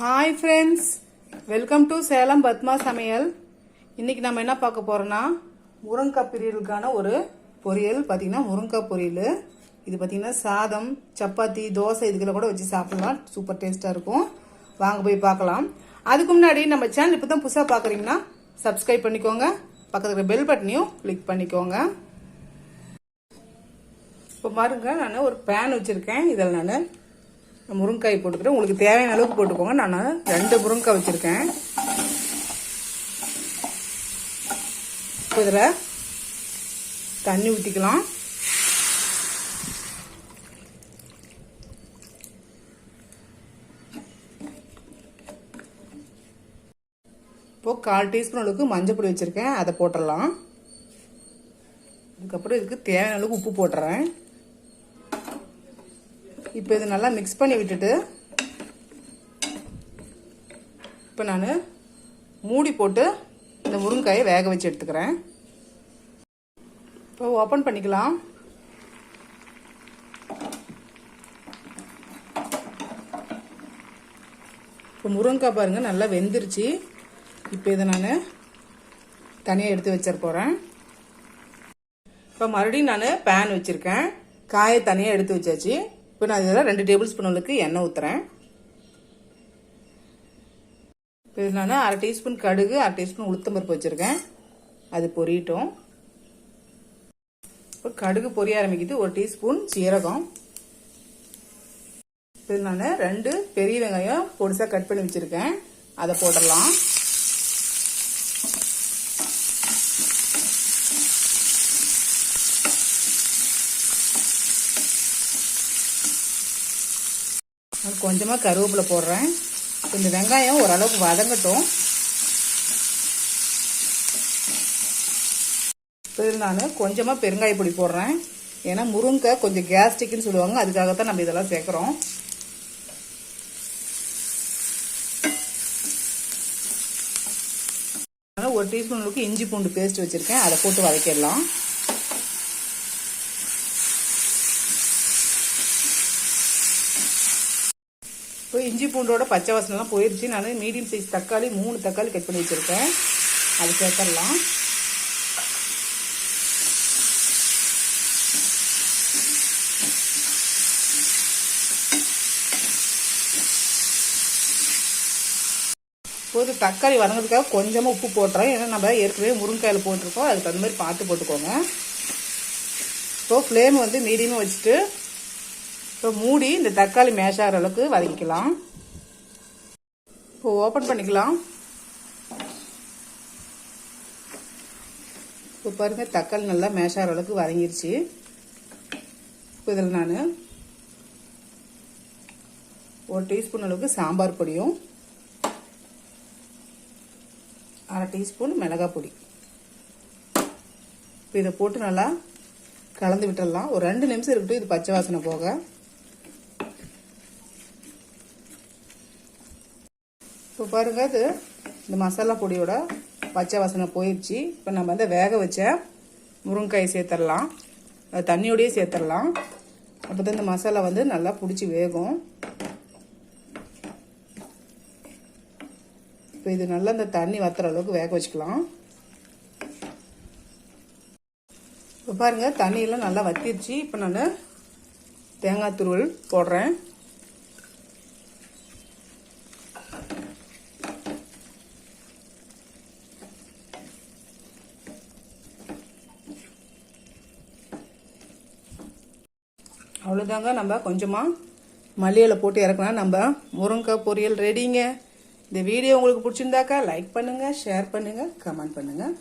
Hi friends welcome to Salem Padma சமையல் இன்றைக்கி நம்ம என்ன பார்க்க போகிறோன்னா முருங்கை பிரியலுக்கான ஒரு பொரியல் பார்த்திங்கன்னா முருங்கை பொரியல். இது பார்த்திங்கன்னா சாதம் சப்பாத்தி தோசை இதுக்கெல்லாம் கூட வச்சு சாப்பிடலாம். சூப்பர் டேஸ்ட்டாக இருக்கும். வாங்க போய் பார்க்கலாம். அதுக்கு முன்னாடி நம்ம சேனல் இப்போ தான் புதுசாக பார்க்குறீங்கன்னா சப்ஸ்கிரைப் பண்ணிக்கோங்க. பக்கத்தில் பெல் பட்டனையும் கிளிக் பண்ணிக்கோங்க. இப்போ பாருங்க நான் ஒரு பேன் வச்சுருக்கேன். இதில் நான் முருங்காய் போட்டுக்கிறேன். உங்களுக்கு தேவையான அளவுக்கு போட்டுக்கோங்க. நான் ரெண்டு முருங்காய் வச்சுருக்கேன். இப்போ இதில் தண்ணி ஊற்றிக்கலாம். இப்போ கால் டீஸ்பூன் அளவுக்கு மஞ்சள் பொடி வச்சுருக்கேன். அதை போட்டுடலாம். அதுக்கப்புறம் இதுக்கு தேவையான அளவுக்கு உப்பு போட்டுறேன். இப்போ இது நல்லா மிக்ஸ் பண்ணி விட்டுட்டு இப்போ நான் மூடி போட்டு இந்த முருங்காயை வேக வச்சு எடுத்துக்கிறேன். இப்போ ஓப்பன் பண்ணிக்கலாம். இப்போ முருங்கைக்காய் பாருங்கள் நல்லா வெந்துருச்சு. இப்போ இதை நான் தனியாக எடுத்து வச்சிட போகிறேன் இப்போ மறுபடியும் நான் பேன் வச்சுருக்கேன். காயை தனியாக எடுத்து வச்சாச்சு. இப்போ நான் இதில் ரெண்டு டேபிள் ஸ்பூன் அளவுக்கு எண்ணெய் ஊற்றுறேன் இப்போ இது நான் அரை டீஸ்பூன் கடுகு அரை டீஸ்பூன் உளுத்தம்பருப்பு வச்சுருக்கேன். அது பொரியட்டும். இப்போ கடுகு பொரிய ஆரம்பிக்குது. ஒரு டீஸ்பூன் சீரகம். இப்போ நான் ரெண்டு பெரிய வெங்காயம் பொடிசாக கட் பண்ணி வச்சுருக்கேன். அதை போடலாம். கொஞ்சமாக கருவேப்பிலை போடுறேன். இந்த வெங்காயம் ஓரளவுக்கு வதங்கட்டும். இப்போ நான் கொஞ்சமாக பெருங்காய பொடி போடுறேன். ஏன்னா முருங்கை கொஞ்சம் கேஸ்ட்ரிக்னு சொல்லுவாங்க அதுக்காகத்தான் நம்ம இதெல்லாம் சேர்க்குறோம். ஒரு டீஸ்பூன் அளவுக்கு இஞ்சி பூண்டு பேஸ்ட் வச்சுருக்கேன். அதை போட்டு வதக்கிடலாம். இப்போ இஞ்சி பூண்டோட பச்சை வாசனைலாம் போயிடுச்சு நான் மீடியம் சைஸ் தக்காளி மூணு தக்காளி கட் பண்ணி வச்சுருக்கேன். அது சேர்த்துடலாம். இப்போது தக்காளி வதங்கிறதுக்காக கொஞ்சமாக உப்பு போட்டுறோம் ஏன்னா நம்ம ஏற்கனவே முருங்காயில் போட்டிருக்கோம். அதுக்கு தகுந்த மாதிரி பார்த்து போட்டுக்கோங்க. இப்போ ஃப்ளேம் வந்து மீடியமாக வச்சுட்டு இப்போ மூடி இந்த தக்காளி மேஷ் ஆகிற அளவுக்கு வதக்கிக்கலாம். இப்போ ஓப்பன் பண்ணிக்கலாம். இப்போ பாருங்கள் தக்காளி நல்லா மேஷ் ஆகிற அளவுக்கு வதங்கிருச்சு. இப்போ இதில் நான் ஒரு டீஸ்பூன் அளவுக்கு சாம்பார் பொடியும் அரை டீஸ்பூன் மிளகாய் பொடி. இப்போ இதை போட்டு நல்லா கலந்து விட்டுடலாம். ஒரு ரெண்டு நிமிஷம் இருக்கட்டும் இது பச்சை வாசனை போக. இப்போ பாருங்க இது இந்த மசாலா பொடியோட பச்சை வாசனை போயிடுச்சு இப்போ நம்ம வந்து வேக வச்ச முருங்காய் சேர்த்துடலாம் அது தண்ணியோடையே சேர்த்துடலாம் அப்போ தான் இந்த மசாலா வந்து நல்லா பிடிச்சி வேகும். இப்போ இது நல்லா இந்த தண்ணி வத்துற அளவுக்கு வேக வச்சுக்கலாம். இப்போ பாருங்கள் தண்ணியெல்லாம் நல்லா வத்திருச்சு. இப்போ நான் தேங்காய் துருவல் போடுறேன். அவ்வளோதாங்க நம்ம கொஞ்சமாக மல்லியில் போட்டு இறக்குனா நம்ம முருங்கைக்காய் பொரியல் ரெடிங்க இந்த வீடியோ உங்களுக்கு பிடிச்சிருந்தாக்கா லைக் பண்ணுங்கள் ஷேர் பண்ணுங்கள் கமெண்ட் பண்ணுங்கள்